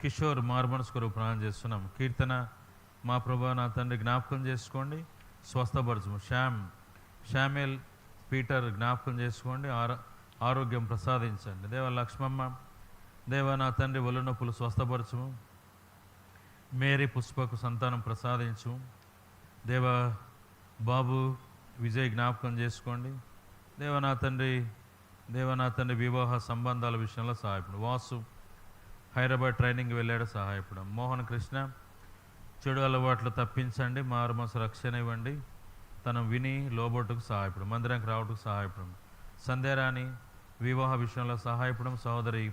Kishore Mormons కొరకు ప్రాణం చేస్తున్నాం. కీర్తన మా ప్రభా నా తండ్రి జ్ఞాపకం చేసుకోండి. స్వస్థపరచము. శ్యామ్ శ్యామేల్ పీటర్ జ్ఞాపకం చేసుకోండి. ఆరో ఆరోగ్యం ప్రసాదించండి. దేవ లక్ష్మమ్మ దేవ నా తండ్రి ఒళ్ళు నొప్పులు స్వస్థపరచము. మేరీ పుష్పకు సంతానం ప్రసాదించు దేవ బాబు విజయ్ జ్ఞాపకం చేసుకోండి. దేవనా తండ్రి దేవనా తండ్రి వివాహ సంబంధాల విషయంలో సహాయపడు. వాసు హైదరాబాద్ ట్రైనింగ్ వెళ్ళాడు సహాయపడం మోహన్ కృష్ణ చెడు అలవాట్లు తప్పించండి మారుమనసు రక్షణ ఇవ్వండి. తను విని లోబోటుకు సహాయపడం మందిరానికి రావటకు సహాయపడం సంధ్యారాణి వివాహ విషయంలో సహాయపడం సహోదరి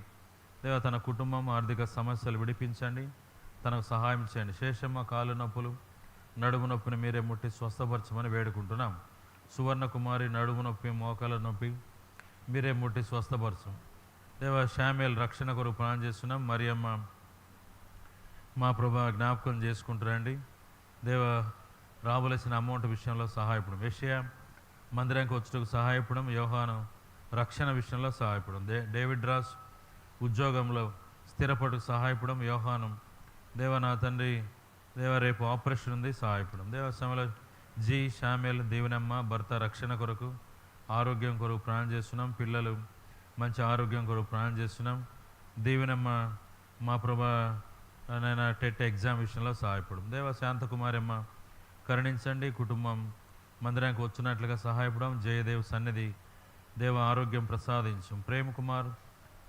దేవ తన కుటుంబం ఆర్థిక సమస్యలు విడిపించండి తనకు సహాయం చేయండి. శేషమ్మ కాలు నొప్పులు నడుము నొప్పిని మీరే ముట్టి స్వస్థపరచమని వేడుకుంటున్నాం. సువర్ణ కుమారి నడుము నొప్పి మోకాల నొప్పి మీరే ముట్టి స్వస్థపరచం. దేవ శామ్యుల్ రక్షణ కొరకు ప్రాణం చేస్తున్నాం. మరియమ్మ మా ప్రభా జ్ఞాపకం చేసుకుంటారండి దేవ రావలసిన అమౌంట్ విషయంలో సహాయపడం. విషయ మందిరానికి వచ్చుటకు సహాయపడం యోహాను రక్షణ విషయంలో సహాయపడం. దే డేవిడ్ రాస్ ఉద్యోగంలో స్థిరపడకు సహాయపడం యోహానం దేవ నా తండ్రి దేవ రేపు ఆపరేషన్ ఉంది సహాయపడం. దేవ సమయంలో జి షామేల్ దీవెనమ్మ భర్త రక్షణ కొరకు ఆరోగ్యం కొరకు ప్రాణం చేస్తున్నాం. పిల్లలు మంచి ఆరోగ్యం కొరకు ప్రయాణం చేస్తున్నాం. దీవెనమ్మ మా ప్రభా నైనా టెట్ ఎగ్జామ్ విషయంలో సహాయపడం దేవ శాంతకుమారమ్మ కరుణించండి. కుటుంబం మందిరానికి వచ్చినట్లుగా సహాయపడం జయదేవ్ సన్నిధి దేవ ఆరోగ్యం ప్రసాదించు ప్రేమ్ కుమార్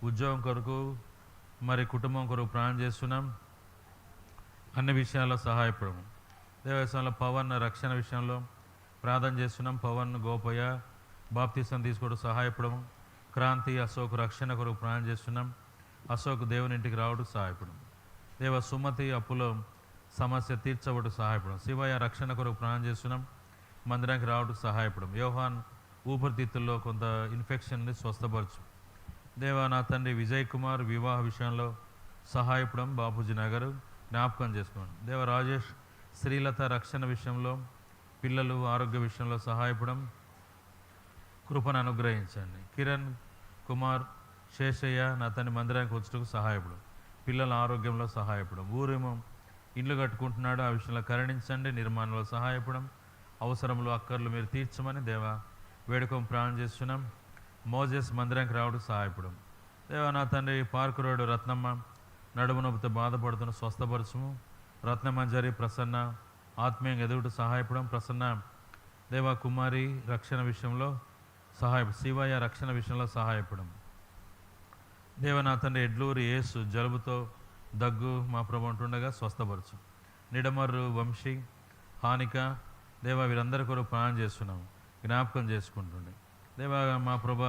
ఉద్యోగం కొరకు మరి కుటుంబం కొరకు ప్రయాణం చేస్తున్నాం. అన్ని విషయాల్లో సహాయపడము. దేవస్థానంలో పవన్ రక్షణ విషయంలో ప్రార్థన చేస్తున్నాం. పవన్ గోపయ్య బాప్తీసం తీసుకోవడం సహాయపడము. క్రాంతి అశోక్ రక్షణ కొరకు ప్రయాణం చేస్తున్నాం. అశోక్ దేవుని ఇంటికి రావడం సహాయపడం. దేవ సుమతి అప్పులో సమస్య తీర్చబడు సహాయపడం. శివయ్య రక్షణ కొరకు ప్రయాణం చేస్తున్నాం. మందిరానికి రావడం సహాయపడం. యోహాన్ ఊపిరితిత్తుల్లో కొంత ఇన్ఫెక్షన్ని స్వస్థపరచు. దేవా నా తండ్రి విజయ్ కుమార్ వివాహ విషయంలో సహాయపడం బాపూజీ నగర్ జ్ఞాపకం చేసుకోండి. దేవ రాజేష్ శ్రీలత రక్షణ విషయంలో పిల్లలు ఆరోగ్య విషయంలో సహాయపడం కృపను అనుగ్రహించండి. కిరణ్ కుమార్ శేషయ్య నా తన మందిరానికి వచ్చుటకు సహాయపడు. పిల్లల ఆరోగ్యంలో సహాయపడం. ఊరేమో ఇండ్లు కట్టుకుంటున్నాడు. ఆ విషయంలో కరుణించండి. నిర్మాణంలో సహాయపడం. అవసరంలో అక్కర్లు మీరు తీర్చమని దేవా వేడుకం ప్రాణం చేస్తున్నాం. మోజెస్ మందిరానికి రావడం సహాయపడం. దేవా నా తండ్రి పార్కు రోడ్డు రత్నమ్మ నడుము నొప్పితో బాధపడుతున్న స్వస్థపరచము. రత్నమంజరి ప్రసన్న ఆత్మీయంగా ఎదుగుట సహాయపడం. ప్రసన్న దేవా కుమారి రక్షణ విషయంలో సహాయ శివయ్య రక్షణ విషయంలో సహాయపడం దేవ తండ్రి ఎడ్లూరు యేసు జలుబుతో దగ్గు మా ప్రభు అంటుండగా స్వస్థపరచు. నిడమర్రు వంశీ హానిక దేవ వీరందరి కొరకు ప్రాణం చేస్తున్నాము. జ్ఞాపకం చేసుకుంటుండే. దేవ మా ప్రభ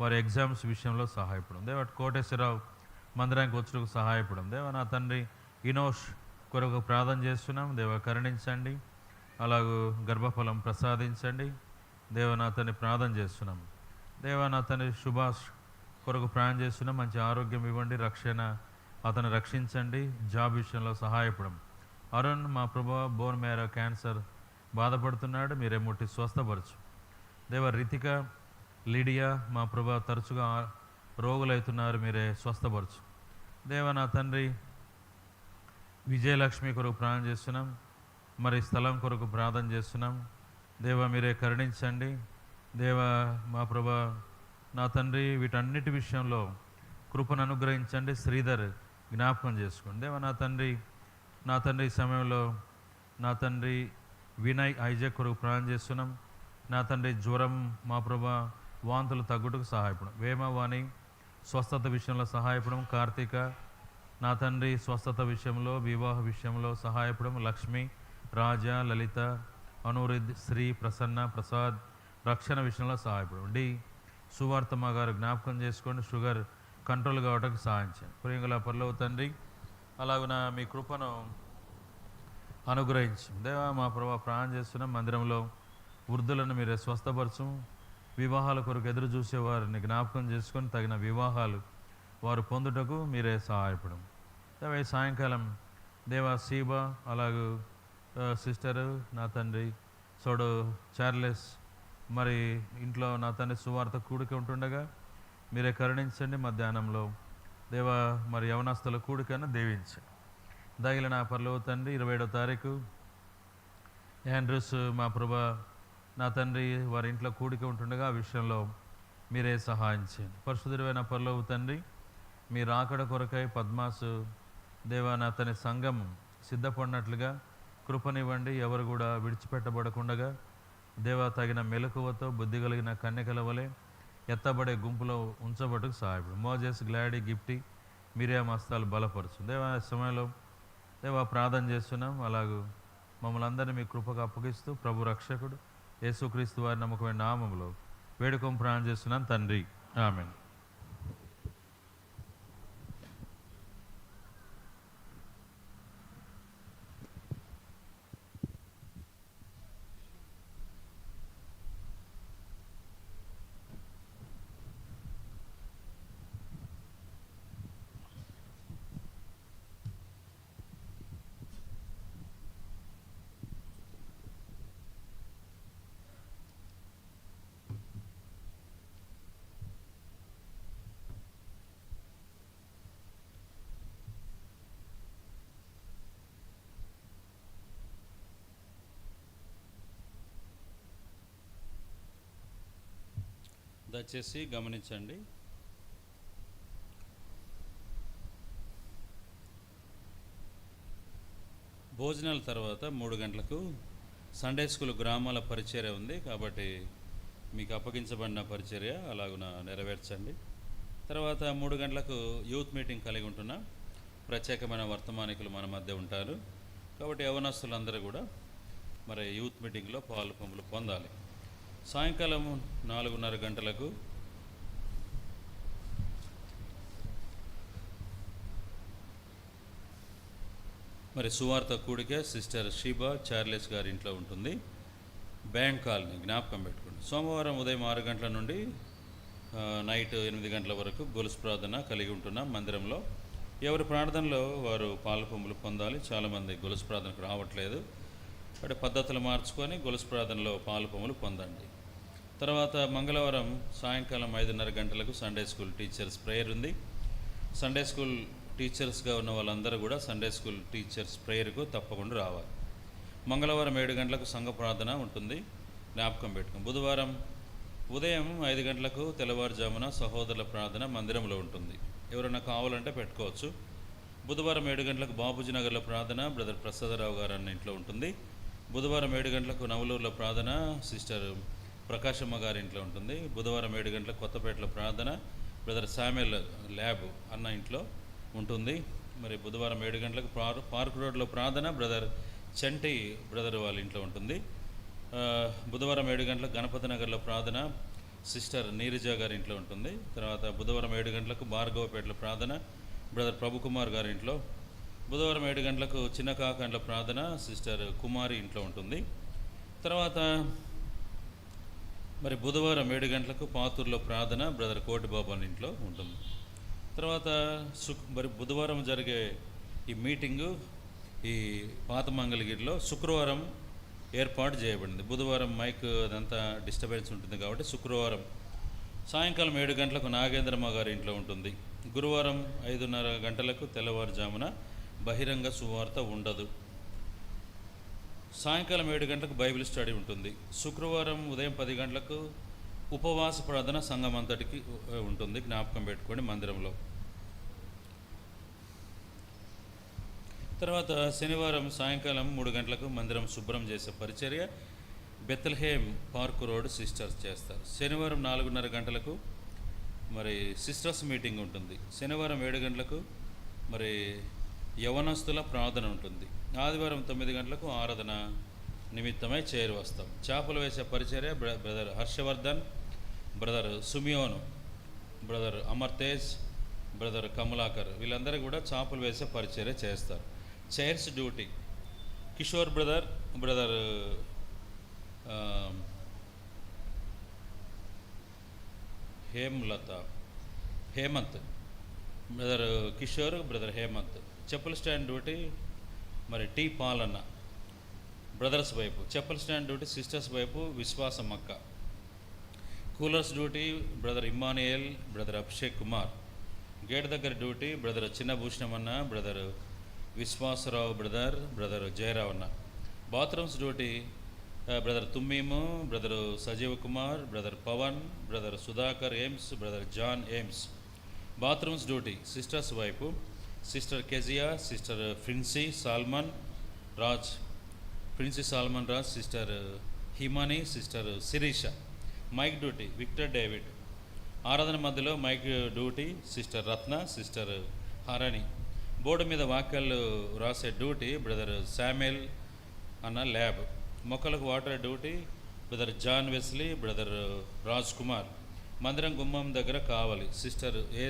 వారి ఎగ్జామ్స్ విషయంలో సహాయపడం దేవ కోటేశ్వరరావు మందిరానికి వచ్చుటకు సహాయపడం దేవ నా తండ్రి ఇనోష్ కొరకు ప్రార్థన చేస్తున్నాం దేవ కరుణించండి. అలాగూ గర్భఫలం ప్రసాదించండి. దేవనాథాన్ని ప్రార్థన చేస్తున్నాం. దేవనాథాన్ని నా సుభాష్ కొరకు ప్రయాణం చేస్తున్నాం. మంచి ఆరోగ్యం ఇవ్వండి రక్షణ అతను రక్షించండి జాబ్ విషయంలో సహాయపడం. అరుణ్ మా ప్రభా బోన్ మేర క్యాన్సర్ బాధపడుతున్నాడు మీరే ముట్టి స్వస్థపరచు. దేవ రితిక లిడియా మా ప్రభా తరచుగా రోగులవుతున్నారు మీరే స్వస్థపరచు. దేవ నా తండ్రి విజయలక్ష్మి కొరకు ప్రాణం చేస్తున్నాం. మరి స్థలం కొరకు ప్రార్థన చేస్తున్నాం. దేవ మీరే కరుణించండి. దేవ మా ప్రభా నా తండ్రి వీటన్నిటి విషయంలో కృపను అనుగ్రహించండి. శ్రీధర్ జ్ఞాపకం చేసుకోండి. దేవ నా తండ్రి నా తండ్రి సమయంలో నా తండ్రి వినయ్ ఐజక్ కొరకు ప్రాణం చేస్తున్నాం. నా తండ్రి జ్వరం మా ప్రభా వాంతులు తగ్గుటకు సహాయపడం. వేమవాణి స్వస్థత విషయంలో సహాయపడం. కార్తీక నా తండ్రి స్వస్థత విషయంలో వివాహ విషయంలో సహాయపడం. లక్ష్మి రాజా లలిత అనురిద్ శ్రీ ప్రసన్న ప్రసాద్ రక్షణ విషయంలో సహాయపడండి సువార్తమ్మ గారు జ్ఞాపకం చేసుకోండి. షుగర్ కంట్రోల్ కావడానికి సహాయం చేయండి. ప్రియంగల పర్లవు తండ్రి అలాగున మీ కృపను అనుగ్రహించు దేవా మా ప్రభా ప్రాణం చేస్తున్న మందిరంలో వృద్ధులను మీరే స్వస్థపరచు. వివాహాల కొరకు ఎదురు చూసే వారిని జ్ఞాపకం చేసుకొని తగిన వివాహాలు వారు పొందుటకు మీరే సహాయపడం. దేవా ఈ సాయంకాలం దేవా సీబా అలాగే సిస్టరు నా తండ్రి సోడు చార్లెస్ మరి ఇంట్లో నా తండ్రి సువార్త కూడిక ఉంటుండగా మీరే కరుణించండి మధ్యాహ్నంలో. దేవ మరి యవనాస్తుల కూడికను దీవించి. దగిలిన పర్లవ తండ్రి ఇరవై ఏడో తారీఖు. యాండ్రూస్ మా ప్రభా నా తండ్రి వారి ఇంట్లో కూడిక ఉంటుండగా ఆ విషయంలో మీరే సహాయం చేయండి. పరిశుద్ధుడైన పర్లోవు తండ్రి మీ రాకడ కొరకై పద్మాసు దేవా నా తన సంఘం సిద్ధపడినట్లుగా కృపనివ్వండి. ఎవరు కూడా విడిచిపెట్టబడకుండగా దేవా తగిన మెలకువతో బుద్ధి కలిగిన కన్యకల వలె ఎత్తబడే గుంపులో ఉంచబట్టుకు సహాయపడు. మోజెస్ గ్లాడీ గిఫ్టీ మీరే మస్తాలు బలపరచు. దేవా సమయంలో దేవా ప్రార్థన చేస్తున్నాం. అలాగూ మమ్మల్ని అందరినీ మీ కృపకు అప్పగిస్తూ ప్రభు రక్షకుడు యేసుక్రీస్తు వారి నమ్మకమైన నామంలో వేడుకం ప్రాణం చేస్తున్నాం తండ్రి. ఆమెను. దయచేసి గమనించండి. భోజనాల తర్వాత మూడు గంటలకు సండే స్కూల్ గ్రామాల పరిచర్య ఉంది కాబట్టి మీకు అప్పగించబడిన పరిచర్య అలాగున నెరవేర్చండి. తర్వాత మూడు గంటలకు యూత్ మీటింగ్ కలిగి ఉంటున్న ప్రత్యేకమైన వర్తమానికులు మన మధ్య ఉంటారు. కాబట్టి యవనస్తులందరూ కూడా మరి యూత్ మీటింగ్లో పాలు పంపులు పొందాలి. సాయంకాలం నాలుగున్నర గంటలకు మరి సువార్త కూడిక సిస్టర్ షీబా చార్లెస్ గారి ఇంట్లో ఉంటుంది. బ్యాంక్ కాలనీ జ్ఞాపకం పెట్టుకోండి. సోమవారం ఉదయం ఆరు గంటల నుండి నైట్ ఎనిమిది గంటల వరకు గొలుసు ప్రార్థన కలిగి ఉంటున్నాం మందిరంలో ఎవరి ప్రార్థనలో వారు పాలపొమ్ములు పొందాలి? చాలామంది గొలుసు ప్రార్థనకు రావట్లేదు. అంటే పద్ధతులు మార్చుకొని గొలుసు ప్రార్థనలో పాల్పొమ్ములు పొందండి. తర్వాత మంగళవారం సాయంకాలం ఐదున్నర గంటలకు సండే స్కూల్ టీచర్స్ ప్రేయర్ ఉంది. సండే స్కూల్ టీచర్స్గా ఉన్న వాళ్ళందరూ కూడా సండే స్కూల్ టీచర్స్ ప్రేయర్కు తప్పకుండా రావాలి. మంగళవారం ఏడు గంటలకు సంఘ ప్రార్థన ఉంటుంది. జ్ఞాపకం పెట్టుకుని బుధవారం ఉదయం ఐదు గంటలకు తెల్లవారుజామున సహోదరుల ప్రార్థన మందిరంలో ఉంటుంది. ఎవరైనా కావాలంటే పెట్టుకోవచ్చు. బుధవారం ఏడు గంటలకు బాబుజీ నగర్లో ప్రార్థన బ్రదర్ ప్రసాదరావు గారు అన్న ఇంట్లో ఉంటుంది. బుధవారం ఏడు గంటలకు నవలూరులో ప్రార్థన సిస్టర్ ప్రకాశమ్మ గారి ఇంట్లో ఉంటుంది. బుధవారం ఏడు గంటల కొత్తపేటలో ప్రార్థన బ్రదర్ శామ్యుల్ ల్యాబ్ అన్న ఇంట్లో ఉంటుంది. మరి బుధవారం ఏడు గంటలకు పార్ పార్క్ రోడ్లో ప్రార్థన బ్రదర్ చంటి బ్రదర్ వాళ్ళ ఇంట్లో ఉంటుంది. బుధవారం ఏడు గంటలకు గణపతి నగర్లో ప్రార్థన సిస్టర్ నీరజ గారి ఇంట్లో ఉంటుంది. తర్వాత బుధవారం ఏడు గంటలకు భార్గవపేటలో ప్రార్థన బ్రదర్ ప్రభుకుమార్ గారి ఇంట్లో. బుధవారం ఏడు గంటలకు చిన్న కాకండ్ల ప్రార్థన సిస్టర్ కుమారి ఇంట్లో ఉంటుంది. తర్వాత మరి బుధవారం ఏడు గంటలకు పాతూరులో ప్రార్థన బ్రదర్ కోటి బాబు ఇంట్లో ఉంటుంది తర్వాత శుక్ మరి బుధవారం జరిగే ఈ మీటింగు ఈ పాత మంగళగిరిలో శుక్రవారం ఏర్పాటు చేయబడింది. బుధవారం మైక్ అదంతా డిస్టర్బెన్స్ ఉంటుంది కాబట్టి శుక్రవారం సాయంకాలం ఏడు గంటలకు నాగేంద్రమ్మ గారి ఇంట్లో ఉంటుంది. గురువారం ఐదున్నర గంటలకు తెల్లవారుజామున బహిరంగ సువార్త ఉండదు. సాయంకాలం ఏడు గంటలకు బైబిల్ స్టడీ ఉంటుంది. శుక్రవారం ఉదయం పది గంటలకు ఉపవాస ప్రార్థన సంఘం అంతటికి ఉంటుంది. జ్ఞాపకం పెట్టుకోండి మందిరంలో. తర్వాత శనివారం సాయంకాలం మూడు గంటలకు మందిరం శుభ్రం చేసే పరిచర్య బెత్తల్హేమ్ పార్క్ రోడ్ సిస్టర్స్ చేస్తారు. శనివారం నాలుగున్నర గంటలకు మరి సిస్టర్స్ మీటింగ్ ఉంటుంది. శనివారం ఏడు గంటలకు మరి యవనస్తుల ప్రార్థన ఉంటుంది. ఆదివారం తొమ్మిది గంటలకు ఆరాధన నిమిత్తమై చేరి వస్తాం. చేపలు వేసే పరిచర్య బ్ర- బ్రదర్ హర్షవర్ధన్ బ్రదర్ సుమియోను బ్రదర్ అమర్ తేజ్ బ్రదర్ కమలాకర్ వీళ్ళందరూ కూడా చేపలు వేసే పరిచర్య చేస్తారు. Chairs duty. Kishore brother brother Hemalatha Hemanth. Brother Kishore brother Hemanth. చెప్పుల స్టాండ్ డ్యూటీ మరి టీ పాలన్న బ్రదర్స్ వైపు చెప్పల్ స్టాండ్ డ్యూటీ సిస్టర్స్ వైపు విశ్వాసం మక్క. Coolers duty brother Immanuel brother Abhishek Kumar gate దగ్గర డ్యూటీ బ్రదర్ చిన్న అన్న brother Vishwasarao brother brother Jayarao అన్న bathrooms duty brother తుమ్మీము brother Sajeev Kumar brother Pavan brother Sudhakar Ames brother John Ames bathrooms duty sisters వైపు sister Keziah sister Fincy Solomon Raj Princy Solomon Raj sister Himani sister Sireesha mike duty Victor David ఆరాధన మధ్యలో mike duty sister Ratna sister Harani board మీద వాక్యాలు రాసే duty brother Samuel అన్న lab మొక్కలకు water duty brother John Wesley brother Raj Kumar మందిరం గుమ్మం దగ్గర కావాలి. సిస్టర్ ఏ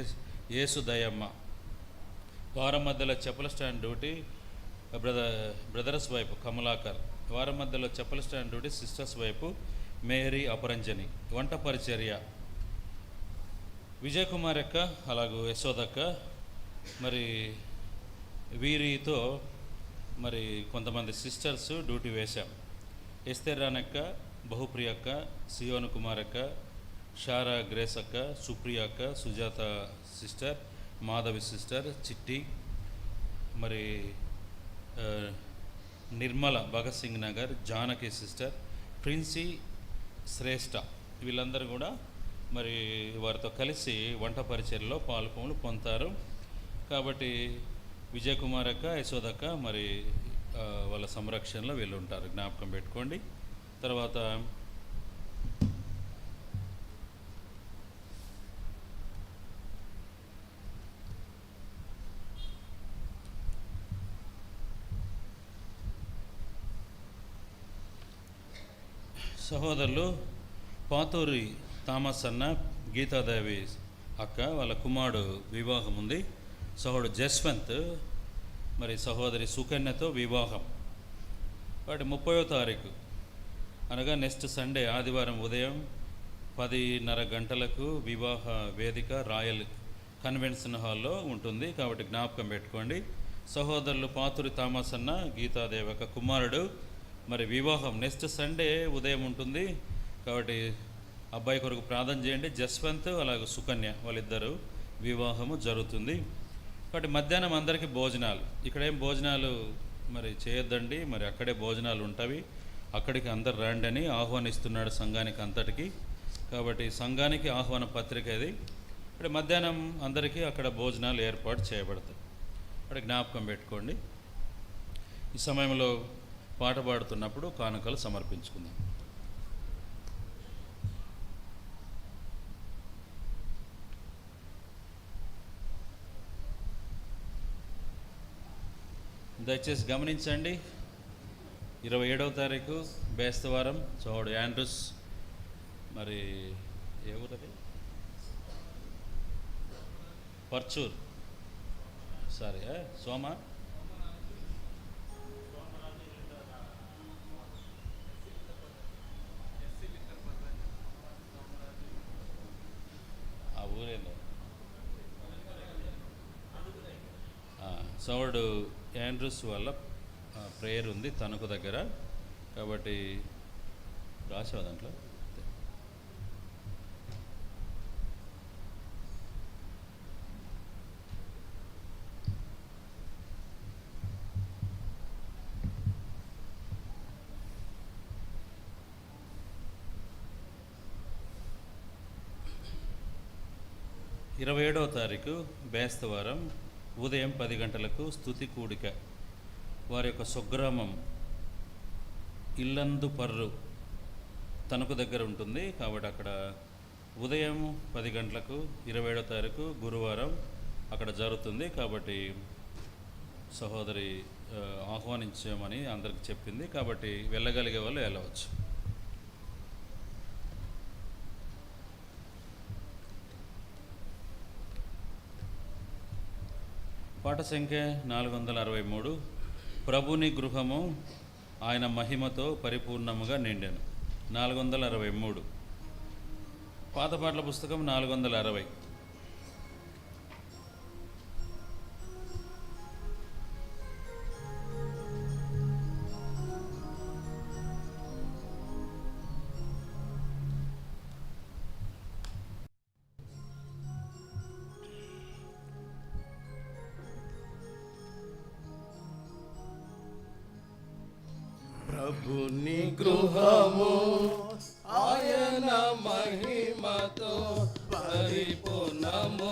యేసు దయమ్మ వారం మధ్యలో చెప్పుల స్టాండ్ డ్యూటీ బ్రదర్ బ్రదర్స్ వైపు కమలాకర్. వారం మధ్యలో చెప్పుల స్టాండ్ డ్యూటీ సిస్టర్స్ వైపు మేరీ అపరంజని. వంట పరిచర్య. విజయ్ కుమార్ అక్క అలాగూ యశోదక్క మరి వీరితో మరి కొంతమంది సిస్టర్స్ డ్యూటీ వేశాం. ఎస్తెరానక్క రానక్క బహుప్రియ అక్క సియోను కుమార్ అక్క షారా గ్రేస్ అక్క సుప్రియ అక్క సుజాత సిస్టర్ మాధవి సిస్టర్ చిట్టి మరి నిర్మల భగత్ సింగ్ నగర్ జానకి సిస్టర్ ప్రిన్సీ శ్రేష్ఠ వీళ్ళందరూ కూడా మరి వారితో కలిసి వంట పరిచయలో పాల్గొని పొందుతారు. కాబట్టి విజయ్ కుమార్ అక్క యశోదక్క మరి వాళ్ళ సంరక్షణలో వీళ్ళు ఉంటారు. జ్ఞాపకం పెట్టుకోండి. తర్వాత సహోదరులు పాతూరి థామస్ అన్న గీతాదేవి అక్క వాళ్ళ కుమారుడు వివాహం ఉంది. సహోడు జస్వంత్ మరి సహోదరి సుకన్యతో వివాహం. వాటి ముప్పయో తారీఖు. అనగా నెక్స్ట్ సండే ఆదివారం ఉదయం పదిన్నర గంటలకు వివాహ వేదిక రాయల్ కన్వెన్షన్ హాల్లో ఉంటుంది. కాబట్టి జ్ఞాపకం పెట్టుకోండి. సహోదరులు పాతురి థామస్ అన్న గీతాదేవి యొక్క కుమారుడు మరి వివాహం. నెక్స్ట్ సండే ఉదయం ఉంటుంది. కాబట్టి అబ్బాయి కొరకు ప్రార్థన చేయండి. జస్వంత్ అలాగే సుకన్య వాళ్ళిద్దరు వివాహము జరుగుతుంది. కాబట్టి మధ్యాహ్నం అందరికీ భోజనాలు. ఇక్కడ ఏం భోజనాలు మరి చేయొద్దండి. మరి అక్కడే భోజనాలు ఉంటవి అక్కడికి అందరు రండి అని ఆహ్వానిస్తున్నాడు సంఘానికి అంతటికి. కాబట్టి సంఘానికి ఆహ్వాన పత్రిక ఇది. ఇప్పుడు మధ్యాహ్నం అందరికీ అక్కడ భోజనాలు ఏర్పాటు చేయబడతాయి. అక్కడ జ్ఞాపకం పెట్టుకోండి. ఈ సమయంలో పాట పాడుతున్నప్పుడు కానుకలు సమర్పించుకుందాం. దయచేసి గమనించండి ఇరవై ఏడవ తారీఖు బేస్తవారం చోడు యాండ్రూస్ మరి ఏ ఊరది? పర్చూర్. సారీ సోమా? సౌడు యాండ్రూస్ వాళ్ళ ప్రేయర్ ఉంది తణుకు దగ్గర. కాబట్టి రాసావు దాంట్లో? ఇరవై ఏడవ తారీఖు బేస్తవారం ఉదయం పది గంటలకు స్తుతి కూడిక. వారి యొక్క స్వగ్రామం ఇల్లందు పర్రు తణుకు దగ్గర ఉంటుంది. కాబట్టి అక్కడ ఉదయం పది గంటలకు ఇరవై ఏడో తారీఖు గురువారం అక్కడ జరుగుతుంది. కాబట్టి సహోదరి ఆహ్వానించామని అందరికి చెప్పింది. కాబట్టి వెళ్ళగలిగే వాళ్ళు వెళ్ళవచ్చు. పాట సంఖ్య నాలుగు వందల అరవై మూడు ప్రభుని గృహము ఆయన మహిమతో పరిపూర్ణముగా నిండాను. నాలుగు వందల అరవై మూడు పాత పాటల పుస్తకం నాలుగు వందల అరవై amor.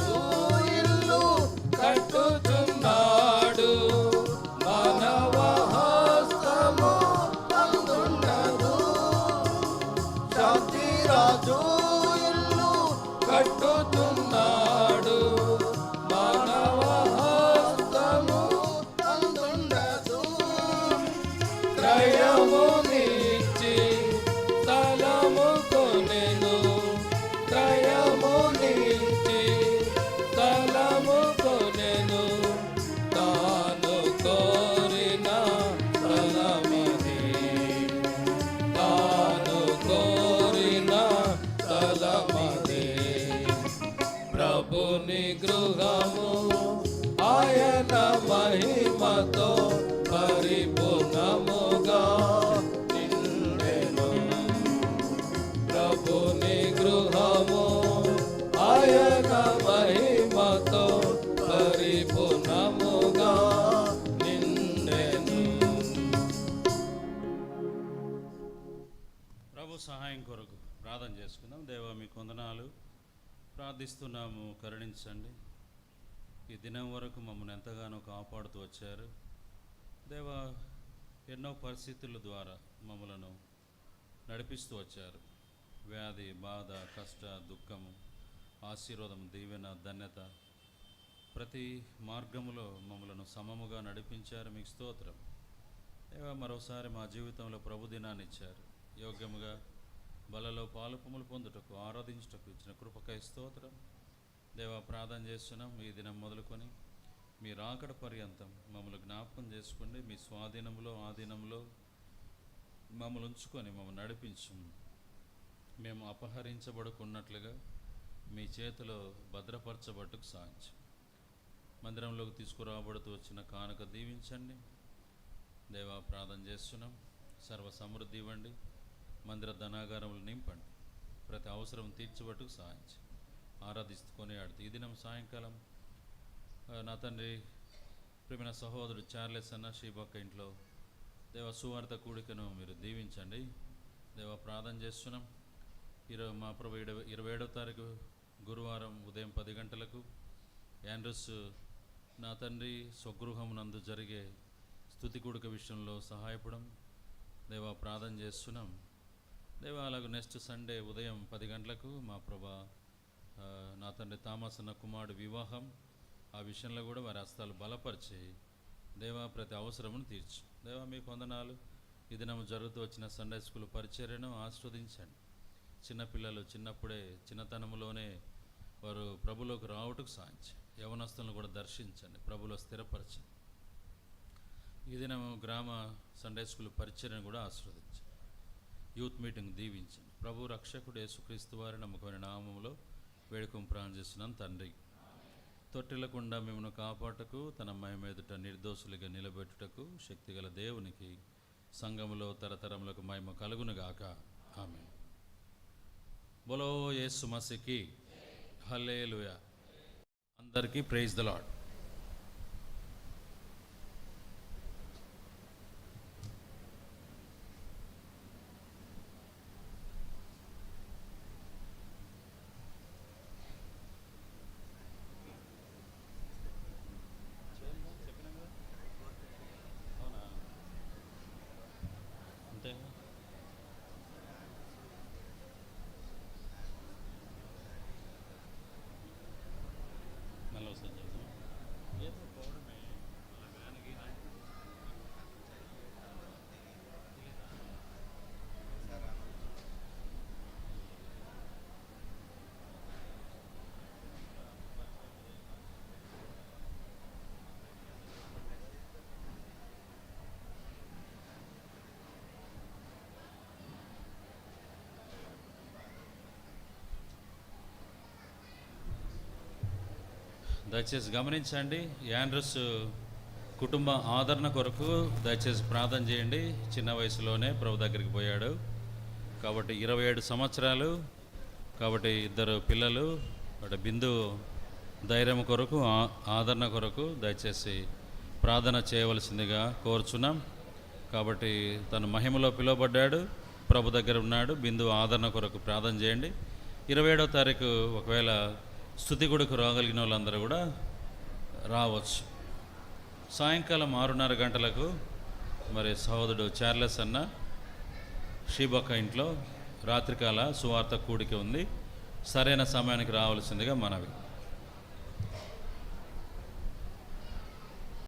Oh. గృహము ఆయన మహిమతో పరిపూర్ణముగా నిండెను. ప్రభుని గృహము ఆయన మహిమతో పరిపూర్ణముగా నిండెను. ప్రభు సహాయం కొరకు ప్రార్థన చేసుకుందాం. దేవ మీకు వందనాలు. ప్రార్థిస్తున్నాము కరుణించండి. ఈ దినం వరకు మమ్మల్ని ఎంతగానో కాపాడుతూ వచ్చారు. దేవా ఎన్నో పరిస్థితుల ద్వారా మమ్మలను నడిపిస్తూ వచ్చారు. వ్యాధి బాధ కష్ట దుఃఖము ఆశీర్వాదం దీవెన ధన్యత ప్రతి మార్గములో మమ్మలను సమముగా నడిపించారు. మీకు స్తోత్రం. దేవా మరోసారి మా జీవితంలో ప్రభు దినాన్ని ఇచ్చారు. యోగ్యముగా బలలో పాలుపములు పొందుటకు ఆరాధించుటకు ఇచ్చిన కృపకై స్తోత్రం. దేవా ప్రార్థన చేస్తున్నాం ఈ దినం మొదలుకొని మీ రాకడ పర్యంతం మమ్మల్ని జ్ఞాపకం చేసుకోండి. మీ స్వాధీనంలో ఆధీనంలో మమ్మల్ని ఉంచుకొని మమ్మల్ని నడిపించు మేము అపహరించబడుకున్నట్లుగా మీ చేతిలో భద్రపరచబట్టుకు సాధించు మందిరంలోకి తీసుకురాబడుతూ వచ్చిన కానుక దీవించండి. దేవా ప్రార్థన చేస్తున్నాం. సర్వ సమృద్ధి ఇవ్వండి. మందిర ధనాగారములు నింపండి. ప్రతి అవసరం తీర్చబట్టుకు సాయించి ఆరాధిస్తుకొని ఆడితే ఈ దినం సాయంకాలం నా తండ్రి ప్రేమిన సహోదరుడు చార్లెస్ అన్న షీబక్క ఇంట్లో దేవ సువార్త కూడికను మీరు దీవించండి. దేవ ప్రార్థన చేస్తున్నాం. ఇరవై మా ప్రభు ఇరవై ఇరవై ఏడో తారీఖు గురువారం ఉదయం పది గంటలకు యాండ్రస్ నా తండ్రి స్వగృహం నందు జరిగే స్థుతి కూడిక విషయంలో సహాయపడం. దేవా ప్రార్థన చేస్తున్నాం. దేవా అలాగే నెక్స్ట్ సండే ఉదయం పది గంటలకు మా ప్రభా నా తండ్రి థామస్ అన్న కుమారుడు వివాహం. ఆ విషయంలో కూడా వారి హస్తాలు బలపరిచి దేవా ప్రతి అవసరమును తీర్చు. దేవా మీ వందనాలు. ఈ నమ్మ జరుగుతూ వచ్చిన సండే స్కూల్ పరిచర్యను ఆస్వాదించండి. చిన్నపిల్లలు చిన్నప్పుడే చిన్నతనంలోనే వారు ప్రభులోకి రావటకు సాధించి యవనస్తులను కూడా దర్శించండి. ప్రభులో స్థిరపరచండి. ఈ నమ్మ గ్రామ సండే స్కూల్ పరిచర్యను కూడా ఆస్వాదించండి. యూత్ మీటింగ్ దీవించండి ప్రభు రక్షకుడు యేసుక్రీస్తు వారి నమ్మకమైన నామములో వేడుకం ప్రాణం చేస్తున్నాను తండ్రి తొట్టిలకుండా మిమ్మను కాపాటకు తన మహిమ ఎదుట నిర్దోషులుగా నిలబెట్టుటకు శక్తిగల దేవునికి సంఘములో తరతరములకు మహిమ కలుగునుగాక. ఆమె బోలో యేసు మసికి. హల్లేలుయా. అందరికీ ప్రైజ్ ద లాడ్ దయచేసి గమనించండి యాండ్రస్ కుటుంబ ఆదరణ కొరకు దయచేసి ప్రార్థన చేయండి. చిన్న వయసులోనే ప్రభు దగ్గరికి పోయాడు. కాబట్టి ఇరవై ఏడు సంవత్సరాలు కాబట్టి ఇద్దరు పిల్లలు వాటి బిందు ధైర్యం కొరకు ఆదరణ కొరకు దయచేసి ప్రార్థన చేయవలసిందిగా కోరుచున్నాం. కాబట్టి తను మహిమలో పిలువబడ్డాడు ప్రభు దగ్గర ఉన్నాడు. బిందు ఆదరణ కొరకు ప్రార్థన చేయండి. ఇరవై ఏడో తారీఖు ఒకవేళ స్థుతి గుడికి రాగలిగిన వాళ్ళందరూ కూడా రావచ్చు. సాయంకాలం ఆరున్నర గంటలకు మరి సహోదరుడు చార్లెస్ అన్న షీబక్క ఇంట్లో రాత్రికాల సువార్త కూడిక ఉంది. సరైన సమయానికి రావాల్సిందిగా మనవి.